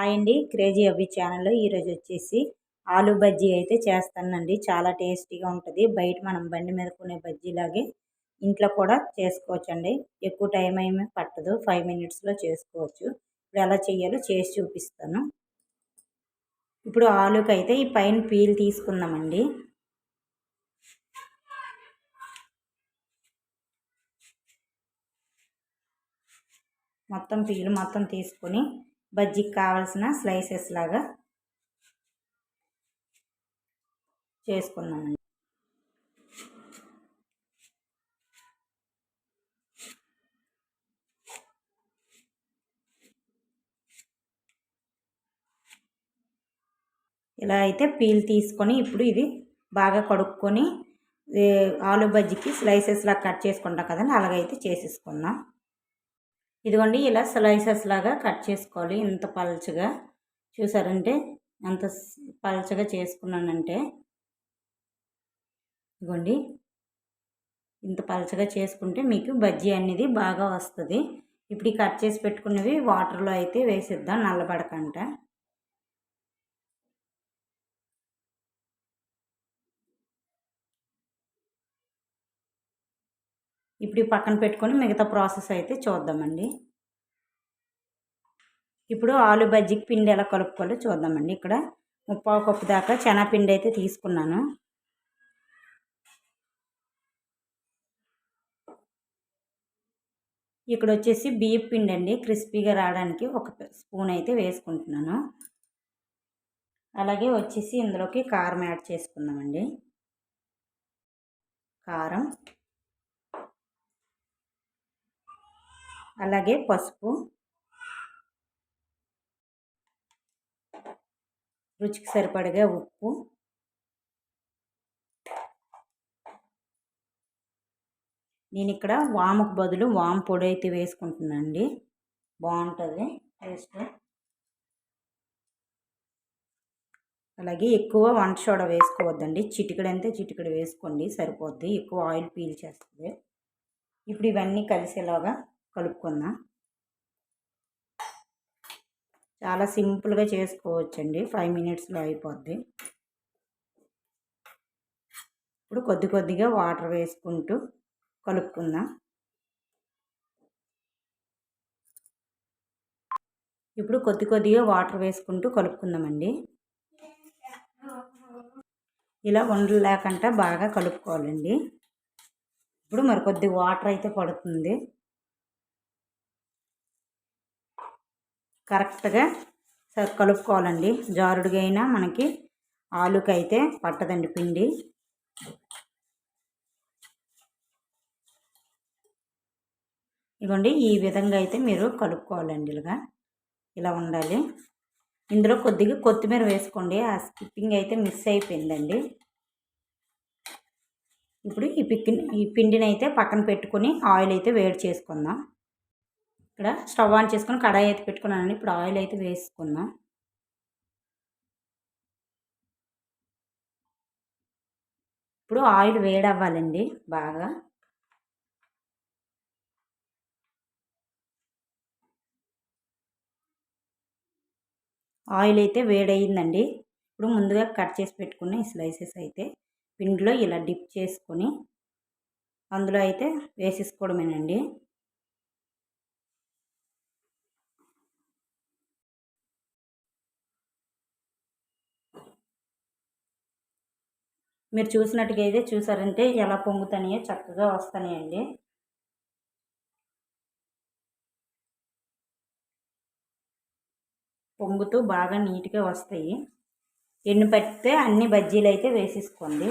Hi అండి crazy అవ్వి ఛానల్లో ఈరోజు వచ్చేసి ఆలు బజ్జీ అయితే చేస్తానండి. చాలా టేస్టీగా ఉంటుంది. బయట మనం బండి మీద కొనే బజ్జీలాగే ఇంట్లో కూడా చేసుకోవచ్చండి. ఎక్కువ టైం ఏమీ పట్టదు. ఫైవ్ మినిట్స్లో చేసుకోవచ్చు. ఇప్పుడు ఎలా చేయాలో చేసి చూపిస్తాను. ఇప్పుడు ఆలుకి అయితే ఈ పైన పీల్ తీసుకుందామండి. మొత్తం పీలు మొత్తం తీసుకొని బజ్జీకి కావాల్సిన స్లైసెస్ లాగా చేసుకున్నామండి ఇలా అయితే పీల్ తీసుకొని ఇప్పుడు ఇది బాగా కడుక్కొని ఆలు బజ్జీకి స్లైసెస్లా కట్ చేసుకుంటాం కదండి అలాగైతే చేసేసుకుందాం. ఇదిగోండి ఇలా స్లైసెస్ లాగా కట్ చేసుకోవాలి. ఇంత పల్చగా చూసారంటే? అంత పల్చగా చేసుకున్నానంటే? ఇదిగోండి. ఇంత పలచగా చేసుకుంటే మీకు బజ్జీ అనేది బాగా వస్తుంది. ఇప్పుడు కట్ చేసి పెట్టుకున్నవి వాటర్లో అయితే వేసిద్దాం నల్లబడకంట. ఇప్పుడు పక్కన పెట్టుకొని మిగతా ప్రాసెస్ అయితే చూద్దామండి. ఇప్పుడు ఆలు బజ్జీకి పిండి ఎలా కలుపుకోవాలో చూద్దామండి. ఇక్కడ ముప్పావు కప్పు దాకా శనగపిండి అయితే తీసుకున్నాను. ఇక్కడ వచ్చేసి బియ్యం పిండి అండి. క్రిస్పీగా రావడానికి ఒక స్పూన్ అయితే వేసుకుంటున్నాను. అలాగే వచ్చేసి ఇందులోకి కారం యాడ్ చేసుకుందామండి. కారం. అలాగే పసుపు. రుచికి సరిపడగా ఉప్పు. నేను ఇక్కడ వాముకు బదులు వాము పొడి అయితే వేసుకుంటున్నానండి. బాగుంటుంది టేస్ట్. అలాగే ఎక్కువ వంట సోడా వేసుకోవద్దండి. చిటికడంతే చిటికడ వేసుకోండి సరిపోద్ది. ఎక్కువ ఆయిల్ పీల్ చేస్తుంది. ఇప్పుడు ఇవన్నీ కలిసేలాగా కలుపుకుందాం? చాలా సింపుల్గా చేసుకోవచ్చండి. ఫైవ్ మినిట్స్లో అయిపోద్ది. ఇప్పుడు కొద్ది కొద్దిగా వాటర్ వేసుకుంటూ కలుపుకుందాం. ఇప్పుడు కొద్ది కొద్దిగా వాటర్ వేసుకుంటూ కలుపుకుందామండి. ఇలా ఉండలు లేకుండా బాగా కలుపుకోవాలండి. ఇప్పుడు మరి కొద్ది వాటర్ అయితే పడుతుంది. కరెక్ట్గా కలుపుకోవాలండి. జారుడుగా అయినా మనకి ఆలుకైతే పట్టదండి పిండి. ఇదిగోండి ఈ విధంగా అయితే మీరు కలుపుకోవాలండి ఇలాగా. ఇలా ఉండాలి. ఇందులో కొద్దిగా కొత్తిమీర వేసుకోండి. ఆ స్కిప్పింగ్ అయితే మిస్ అయిపోయిందండి. ఇప్పుడు ఈ పిక్కి ఈ పిండిని అయితే పక్కన పెట్టుకొని ఆయిల్ అయితే వేడి చేసుకుందాం. ఇక్కడ స్టవ్ ఆన్ చేసుకుని కడాయి అయితే పెట్టుకున్నానండి. ఇప్పుడు ఆయిల్ అయితే వేసుకుందాం. ఇప్పుడు ఆయిల్ వేడవ్వాలండి బాగా. ఆయిల్ అయితే వేడయిందండి. ఇప్పుడు ముందుగా కట్ చేసి పెట్టుకున్న ఈ స్లైసెస్ అయితే పిండిలో ఇలా డిప్ చేసుకొని అందులో అయితే వేసేసుకోవడమేనండి. మీరు చూసినట్టుగా అయితే చూసారంటే ఎలా పొంగుతాయో చక్కగా వస్తాయండి పొంగుతూ బాగా నీట్గా వస్తాయి. ఎన్ని పట్టితే అన్ని బజ్జీలు అయితే వేసేసుకోండి.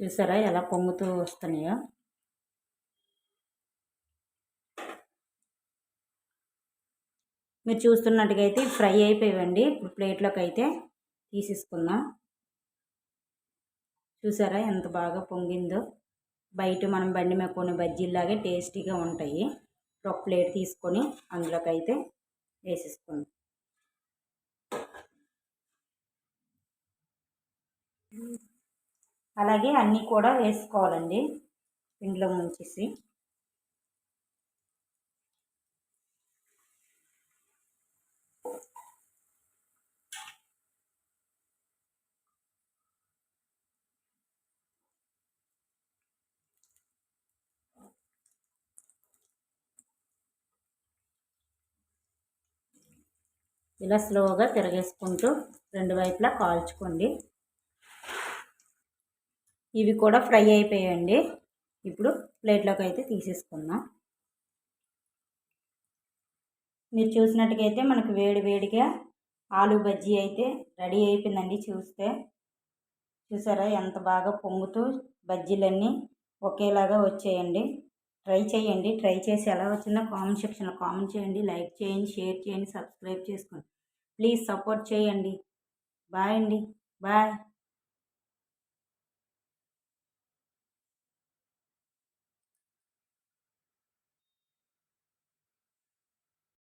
చూసారా ఎలా పొంగుతూ వస్తున్నాయో? మీరు చూస్తున్నట్టుగా అయితే ఫ్రై అయిపోయాయండి ఇప్పుడు ప్లేట్లోకి అయితే తీసేసుకుందాం. చూసారా ఎంత బాగా పొంగిందో? బయట మనం బండి మీద కొన్ని బజ్జీలాగే టేస్టీగా ఉంటాయి. ఒక ప్లేట్ తీసుకొని అందులోకి అయితే వేసేసుకోండి అలాగే అన్నీ కూడా వేసుకోవాలండి. పిండిలో ముంచేసి. ఇలా స్లోగా తిరగేసుకుంటూ రెండు వైపులా కాల్చుకోండి. ఇవి కూడా ఫ్రై అయిపోయాయండి. ఇప్పుడు ప్లేట్లోకి అయితే తీసేసుకుందాం. మీరు చూసినట్టుకైతే మనకు వేడి వేడిగా ఆలు బజ్జీ అయితే రెడీ అయిపోయిందండి చూస్తే. చూసారా ఎంత బాగా పొంగుతూ బజ్జీలన్నీ ఒకేలాగా వచ్చేయండి. ట్రై చేయండి ట్రై చేసి ఎలా వచ్చిందో కామెంట్ సెక్షన్లో కామెంట్ చేయండి. లైక్ చేయండి షేర్ చేయండి సబ్స్క్రైబ్ చేసుకోండి. ప్లీజ్ సపోర్ట్ చేయండి. బాయ్ అండి. బాయ్.